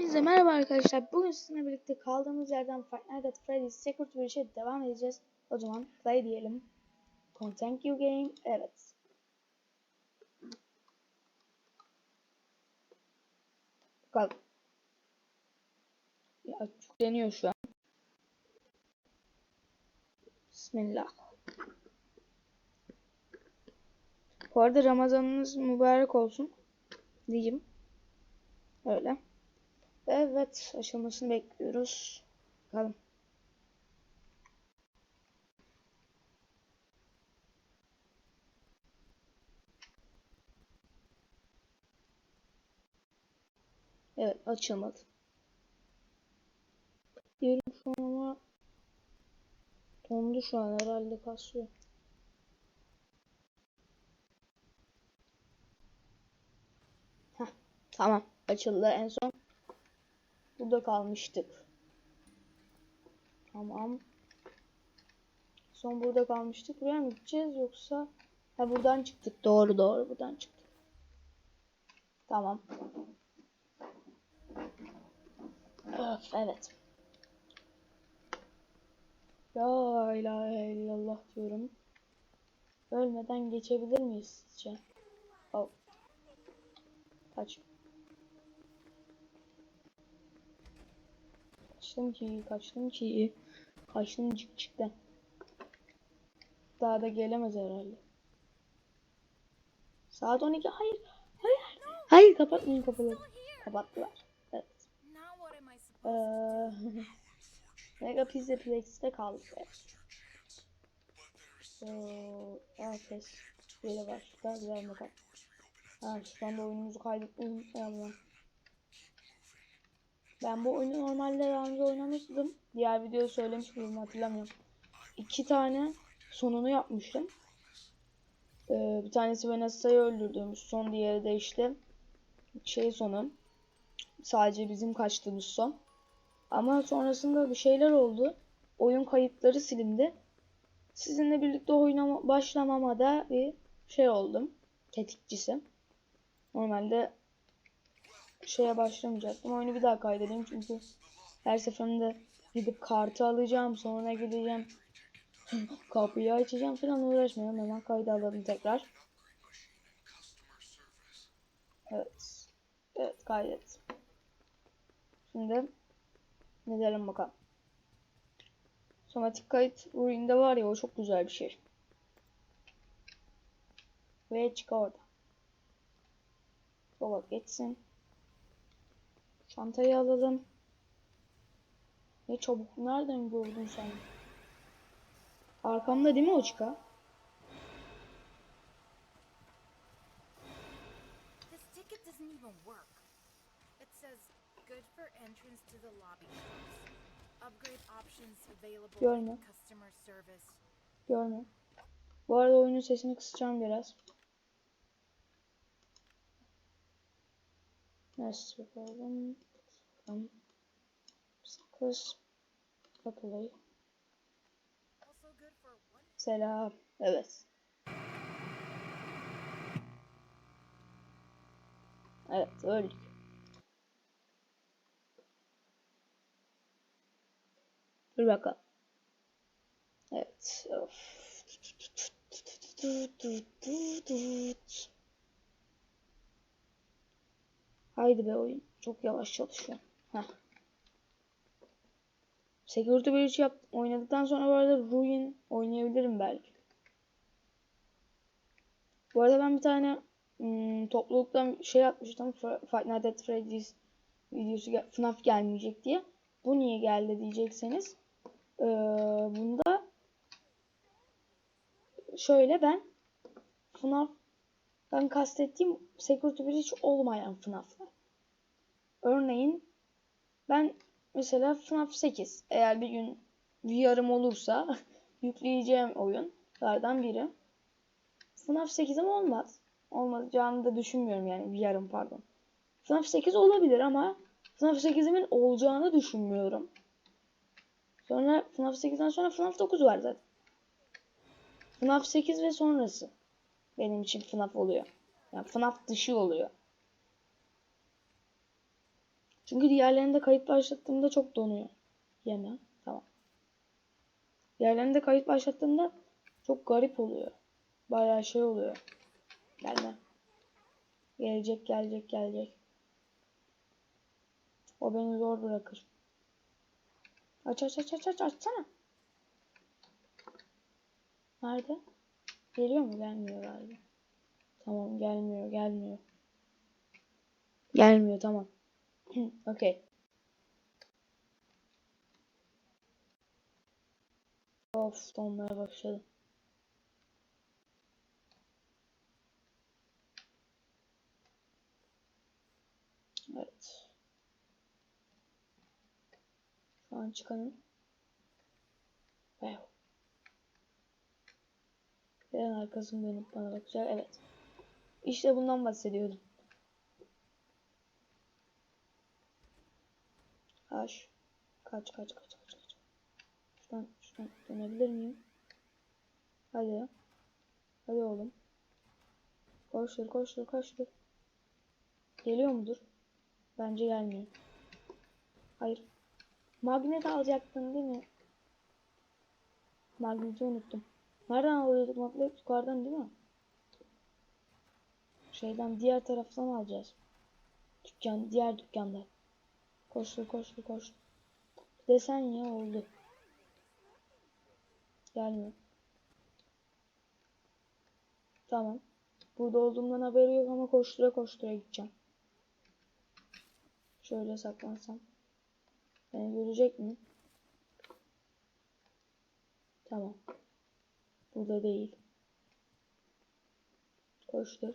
Hepinize merhaba arkadaşlar. Bugün sizinle birlikte kaldığımız yerden Five Nights at Freddy's Secret Breach'e devam edeceğiz. O zaman play diyelim. Thank you game. Evet. Bakalım. Ya yükleniyor şu an. Bismillah. Bu arada Ramazanınız mübarek olsun. Diyeyim. Öyle. Evet, açılmasını bekliyoruz. Bakalım. Evet, açılmadı. Diyelim şu an ama dondu şu an herhalde kasıyor. Heh, tamam, açıldı en son. Burada kalmıştık. Tamam. Son burada kalmıştık. Buraya mı gideceğiz yoksa? Ha buradan çıktık. Doğru doğru buradan çıktık. Tamam. Öf, evet. La ilahe illallah diyorum. Ölmeden geçebilir miyiz sizce? Oh. Kaç. Kaçtım ki, kaçtım ki. Kaçtım çık çıktı. Daha da gelemez herhalde. Saat 12. Hayır. Hayır. Hayır kapatmayın kapıları. Kapattılar. Evet. Ee, Mega Pizza Plex'te kaldık. Evet. So, herkes böyle başlıklar güzel bakalım. Ha, şu anda oyunumuzu kaydetmeyi unutmayalım. Ben bu oyunu normalde daha önce oynamıştım. Diğer videoda söylemiş miydim hatırlamıyorum. İki tane sonunu yapmıştım. Ee, bir tanesi Vanessa'yı öldürdüğümüz son, diğeri de işte şey sonu. Sadece bizim kaçtığımız son. Ama sonrasında bir şeyler oldu. Oyun kayıtları silindi. Sizinle birlikte oyuna başlamama da bir şey oldum. Tetikçisi. Normalde şeye başlamayacaktım. Oyunu bir daha kaydedeyim çünkü her seferinde gidip kartı alacağım. Sonra gideceğim. Kapıyı açacağım falan uğraşmayalım. Hemen kaydı alalım tekrar. Evet. Evet kaydet. Şimdi ne diyelim bakalım. Somatik kayıt oyunda var ya o çok güzel bir şey. Ve çık orada. Sola geçsin. Çantayı alalım. Ne çabuk. Nereden gördün sen? Arkamda değil mi available Görme. Görme. Bu arada oyunun sesini kısacağım biraz. Neyse bakalım. Bakalım. Kız. Kapılayı. Also good for one Selam. Evet. Evet öldük. Dur bakalım. Evet. Of. Haydi be oyun. Çok yavaş çalışıyor. Heh. Security Breach yap oynadıktan sonra bu arada Ruin oynayabilirim belki. Bu arada ben bir tane ım, topluluktan şey atmıştım. F- Five Nights at Freddy's videosu FNAF gelmeyecek diye. Bu niye geldi diyecekseniz. Ee, bunda şöyle ben FNAF'dan kastettiğim Security Breach olmayan FNAF'lar. Örneğin ben mesela FNAF 8 eğer bir gün VR'ım olursa yükleyeceğim oyunlardan biri. FNAF 8'im olmaz. Olmayacağını da düşünmüyorum yani VR'ım pardon. FNAF 8 olabilir ama FNAF 8'imin olacağını düşünmüyorum. Sonra FNAF 8'den sonra FNAF 9 var zaten. FNAF 8 ve sonrası benim için FNAF oluyor. Yani FNAF dışı oluyor. Çünkü diğerlerinde kayıt başlattığımda çok donuyor. Yeme. Tamam. Diğerlerinde kayıt başlattığımda çok garip oluyor. Bayağı şey oluyor. Gelme. Gelecek gelecek gelecek. O beni zor bırakır. Aç aç aç aç aç açsana. Nerede? Geliyor mu? Gelmiyor galiba. Tamam gelmiyor gelmiyor. Gelmiyor tamam. Okey. Of donmaya başladım. Evet. Şu an çıkanın. Wow. Birden arkasını dönüp bana bakacak. Evet. İşte bundan bahsediyordum. Kaç. Kaç kaç kaç kaç kaç. Şuradan şuradan dönebilir miyim? Hadi. Hadi oğlum. Koştur koştur koştur. Geliyor mudur? Bence gelmiyor. Hayır. Magnet alacaktın değil mi? Magneti unuttum. Nereden alıyorduk magnet? Yukarıdan değil mi? Şeyden diğer taraftan alacağız. Dükkan, diğer dükkanda. Koştur koştur koştur. Desen ya oldu. Gelmiyor. Tamam. Burada olduğumdan haberi yok ama koştura koştura gideceğim. Şöyle saklansam. Beni görecek mi? Tamam. Burada değil. Koştur.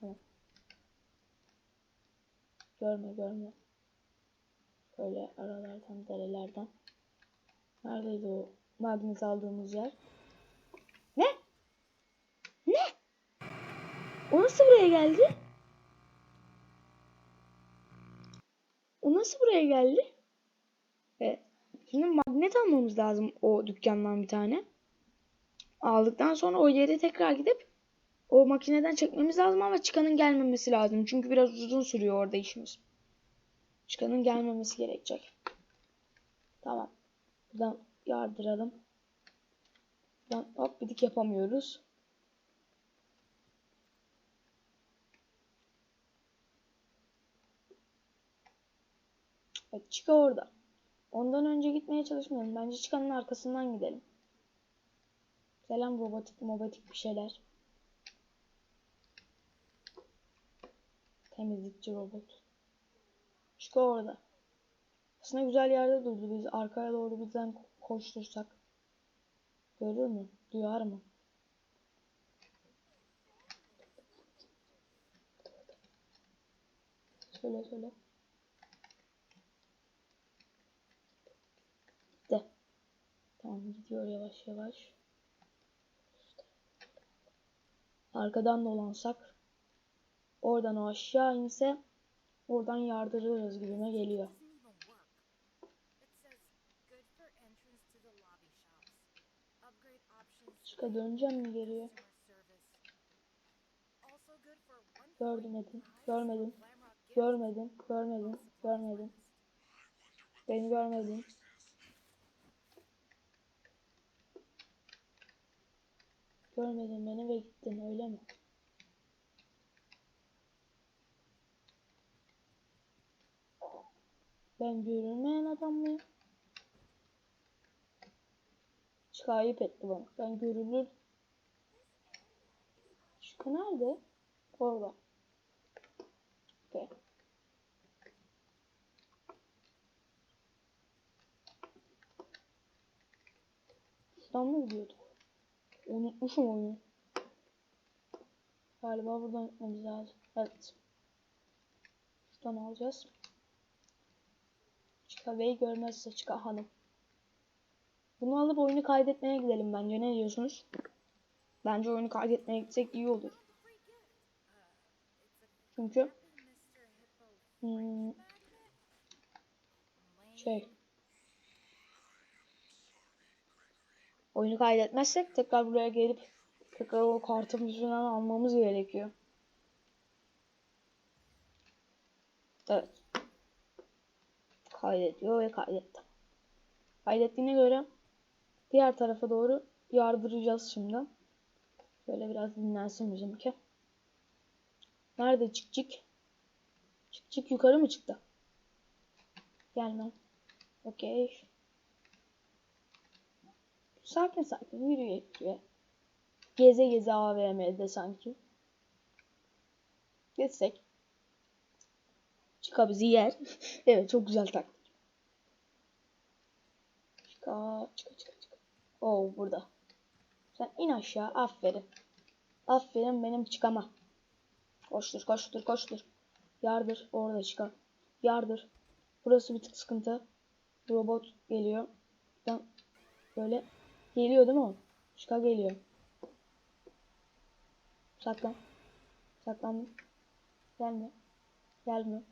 Tamam. Görme görme. Böyle aralardan, derelerden. Neredeydi o magnet aldığımız yer? Ne? Ne? O nasıl buraya geldi? O nasıl buraya geldi? Evet. Şimdi magnet almamız lazım o dükkandan bir tane. Aldıktan sonra o yere tekrar gidip o makineden çekmemiz lazım ama çıkanın gelmemesi lazım. Çünkü biraz uzun sürüyor orada işimiz. Çıkanın gelmemesi gerekecek. Tamam. Buradan yardıralım. Buradan hop bidik yapamıyoruz. Evet, çıka orada. Ondan önce gitmeye çalışmayalım. Bence çıkanın arkasından gidelim. Selam robotik mobatik bir şeyler. Temizlikçi robot. Çıka orada. Aslında güzel yerde durdu. Biz arkaya doğru bizden ko- koştursak. Görür mü? Duyar mı? Söyle söyle. De. Tamam gidiyor yavaş yavaş. Arkadan dolansak. Oradan o aşağı inse. Oradan yardırırız gibime geliyor. Çıka döneceğim mi geriye? one Görmedim, görmedim, görmedim, görmedim, görmedim. Beni görmedin. Görmedin beni ve gittin öyle mi? Ben görünmeyen adam mıyım? Ayıp etti bana. Ben görünür. Çıkı nerede? Orada. Okay. Mı gidiyorduk? Unutmuşum oyunu. Galiba buradan gitmemiz lazım. Evet. Şuradan alacağız. Çıka Bey görmezse Çıka Hanım. Bunu alıp oyunu kaydetmeye gidelim bence. Ne diyorsunuz? Bence oyunu kaydetmeye gitsek iyi olur. Çünkü hmm, şey oyunu kaydetmezsek tekrar buraya gelip tekrar o kartımızı falan almamız gerekiyor. Evet. Kaydediyor ve kaydetti. Kaydettiğine göre diğer tarafa doğru yardıracağız şimdi. Şöyle biraz dinlensin bizimki. Nerede çık çık? Çık çık yukarı mı çıktı? Gelme. Okey. Sakin sakin yürüyerek ve geze geze AVM'de sanki. Geçsek. Çıka bizi yer. evet çok güzel taktik. Çıka çıka çıka çıka. Oo burada. Sen in aşağı. Aferin. Aferin benim çıkama. Koştur koştur koştur. Yardır. Orada çıkar. Yardır. Burası bir tık sıkıntı. Robot geliyor. Buradan böyle geliyor değil mi? Çıka geliyor. Saklan. Saklandım. Gelme. Gelme.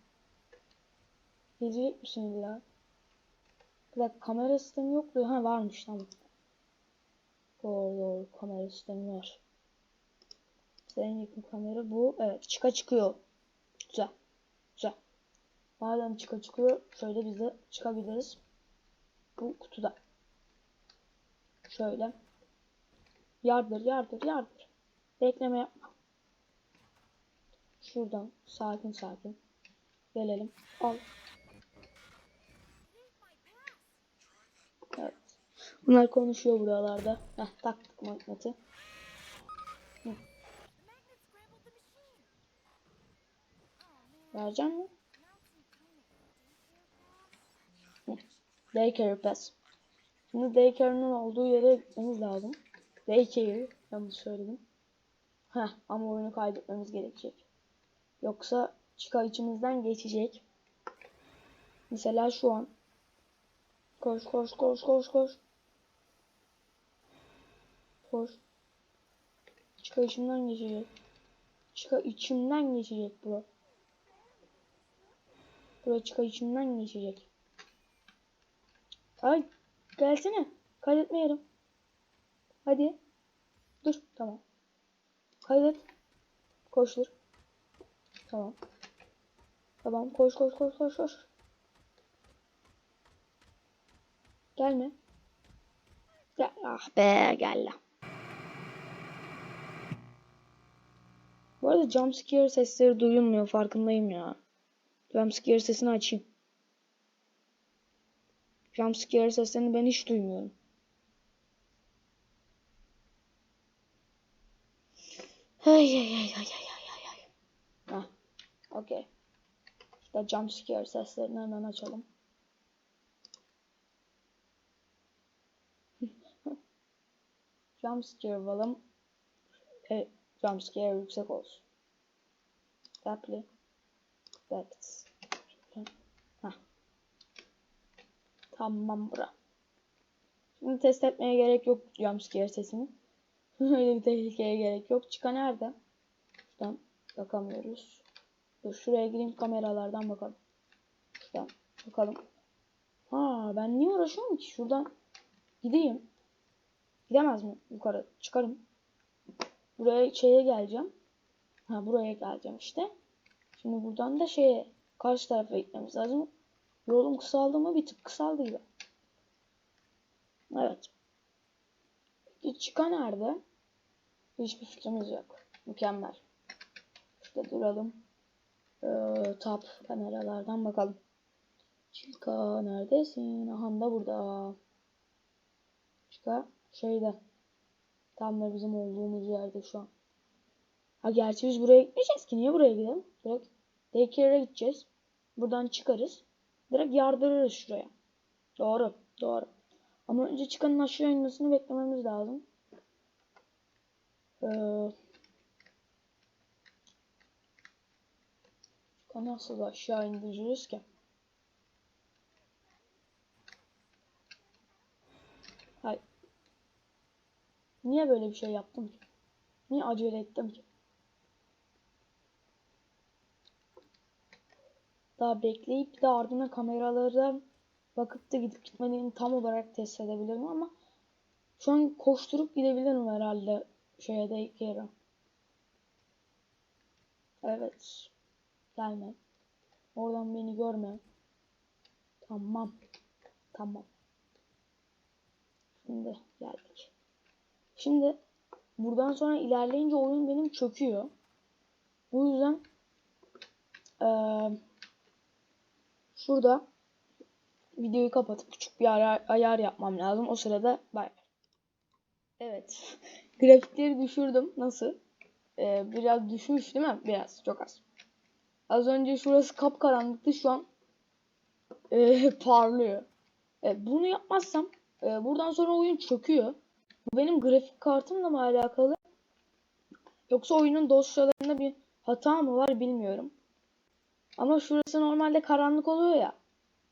Gelecek misin illa? Bir dakika kamera sistemi yoktu. Ha varmış tamam. Doğru doğru kamera sistemi var. En yakın kamera bu. Evet çıka çıkıyor. Güzel. Güzel. Madem çıka çıkıyor şöyle biz de çıkabiliriz. Bu kutuda. Şöyle. Yardır yardır yardır. Bekleme yapma. Şuradan sakin sakin. Gelelim. Al. Evet. Bunlar konuşuyor buralarda. Heh, taktık magneti. Vereceğim mi? class. Daycare pass. Şimdi daycare'ın olduğu yere gitmemiz lazım. Daycare. Yanlış söyledim. Heh, ama oyunu kaydetmemiz gerekecek. Yoksa çıkar içimizden geçecek. Mesela şu an. Koş koş koş koş koş. Koş. Çıkar içimden geçecek. Çıkar içimden geçecek bro. Bro çıkar içimden geçecek. Ay gelsene. Kaydetmeyelim. Hadi. Dur tamam. Kaydet. Koştur. Tamam. Tamam koş koş koş koş koş. Gelme. Gel. Ah be gel lan. Bu arada jumpscare sesleri duyulmuyor farkındayım ya. Jumpscare sesini açayım. Jumpscare seslerini ben hiç duymuyorum. Ay ay ay ay ay ay ay. Heh, okey. İşte jumpscare seslerini hemen açalım. jumpscare alalım. Evet, jumpscare yüksek olsun. Apply. Effects. Heh. Tamam bura. Şimdi test etmeye gerek yok jumpscare sesini. Öyle bir tehlikeye gerek yok. Çıka nerede? Şuradan bakamıyoruz. Dur şuraya gireyim kameralardan bakalım. Şuradan bakalım. Ha ben niye uğraşıyorum ki? Şuradan gideyim. Gidemez mi? Yukarı çıkarım. Buraya şeye geleceğim. Ha buraya geleceğim işte. Şimdi buradan da şeye karşı tarafa gitmemiz lazım. Yolum kısaldı mı? Bir tık kısaldı gibi. Evet. Peki çıka nerede? Hiçbir fikrimiz yok. Mükemmel. Şurada duralım. Ee, tab kameralardan bakalım. Çıka neredesin? Aha da burada. Çıka şeyde. Tam da bizim olduğumuz yerde şu an. Ha gerçi biz buraya gitmeyeceğiz ki. Niye buraya gidelim? Direkt daycare'e gideceğiz. Buradan çıkarız. Direkt yardırırız şuraya. Doğru. Doğru. Ama önce çıkanın aşağı inmesini beklememiz lazım. Ee, nasıl aşağı indireceğiz ki? Hay. Niye böyle bir şey yaptım ki? Niye acele ettim ki? Daha bekleyip bir de ardına kameralara bakıp da gidip gitmediğini tam olarak test edebilirim ama şu an koşturup gidebilirim herhalde şeye de yere. Evet. Gelme. Oradan beni görme. Tamam. Tamam. Şimdi geldik. Şimdi buradan sonra ilerleyince oyun benim çöküyor. Bu yüzden eee, şurada videoyu kapatıp küçük bir ayar, ayar yapmam lazım. O sırada bay. Evet. Grafikleri düşürdüm. Nasıl? Ee, biraz düşmüş değil mi? Biraz. Çok az. Az önce şurası kapkaranlıktı. Şu an ee, parlıyor. Evet, bunu yapmazsam ee, buradan sonra oyun çöküyor. Bu benim grafik kartımla mı alakalı? Yoksa oyunun dosyalarında bir hata mı var bilmiyorum. Ama şurası normalde karanlık oluyor ya.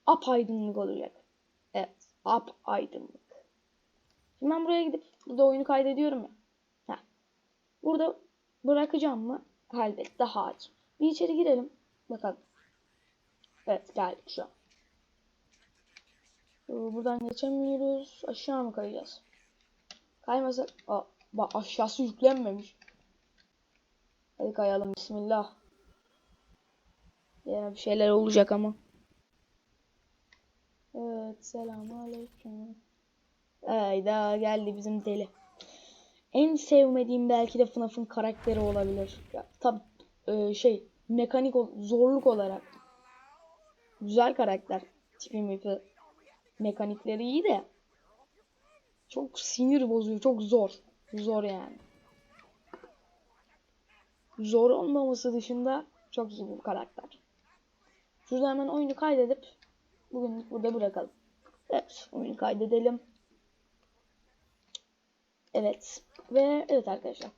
Apaydınlık olacak. Evet. Apaydınlık. Şimdi ben buraya gidip burada oyunu kaydediyorum ya. Heh. Burada bırakacağım mı? Elbette hayır. Bir içeri girelim. Bakalım. Evet geldik şu an. Ee, Buradan geçemiyoruz. Aşağı mı kayacağız? Kaymasak... Aa, bak aşağısı yüklenmemiş. Hadi kayalım bismillah. Yine bir şeyler olacak ama. Evet selamünaleyküm. Hayda geldi bizim deli. En sevmediğim belki de FNAF'ın karakteri olabilir. Ya tabi şey mekanik zorluk olarak güzel karakter tipi mipi mekanikleri iyi de çok sinir bozuyor çok zor zor yani zor olmaması dışında çok iyi bir karakter şurada hemen oyunu kaydedip bugünlük burada bırakalım evet oyunu kaydedelim Evet. Ve evet arkadaşlar.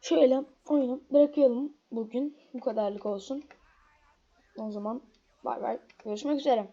Şöyle oyunu bırakıyorum bugün. Bu kadarlık olsun. O zaman bay bay. Görüşmek üzere.